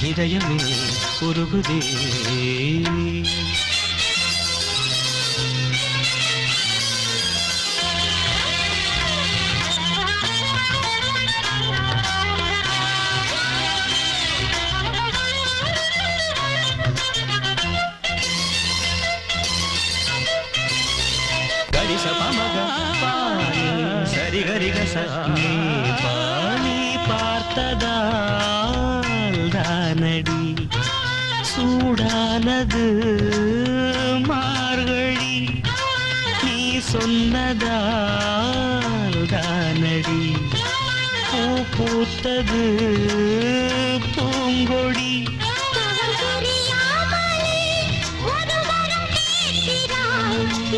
హృదయమే పొరుగుదే ಸರಿಗರಿಗ ಸೇ ಪಾಣಿ ಪಾರ್ತದ சூடானது மார்கழி. நீ சொன்னதால் தானடி பூ பூத்தது பூங்கொடி.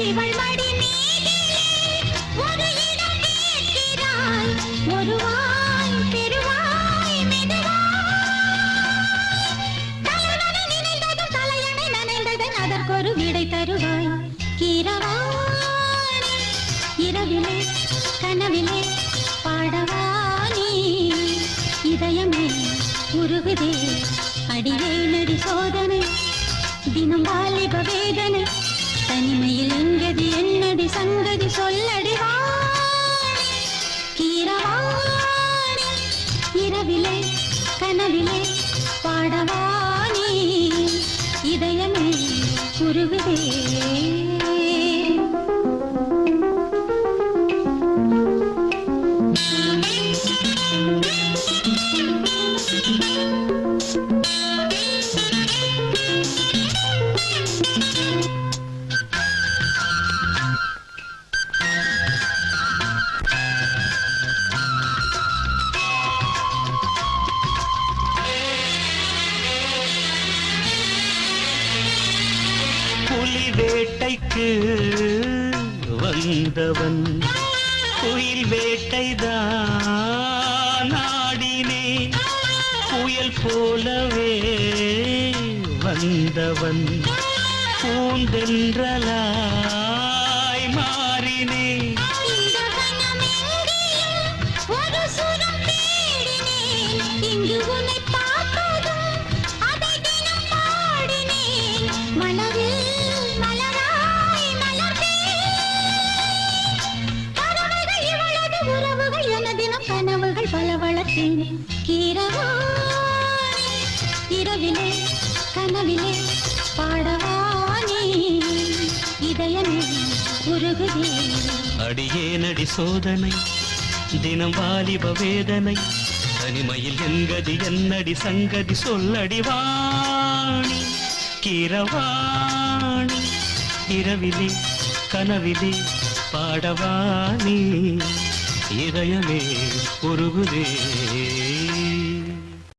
இவள் மடி அதற்கொரு விடை தருவாய். கீரவாணி இரவிலே கனவிலே பாடவாணி இதயமே உருகுதே அடியே நடி சோதனை. தினம் வாலிப வேதனை தனிமையில் எங்கதி என்னடி சங்கதி சொல்லடி கீரவாணி இரவிலே கனவிலே பாடவாணி இதயம் உருகுதே புலி வேட்டைக்கு வந்தவன். குயில் வேட்டைதான் நாடினே புயல் போலவே வந்தவன். பூந்தென்றலாய் மாறினே இங்கு உன்னை பார்த்ததும் அதை தினம் பாடினேன். மலரில் இரவிலே கனவிலே பாடவானி இதயமே உருகுதே. அடியே நடி சோதனை தினம் வாலிப வேதனை தனிமையில் எங்கதி என்னடி சங்கதி சொல்லடிவாணி கிரவாணி இரவிலே கனவிலே பாடவாணி இதயமே உருகுதே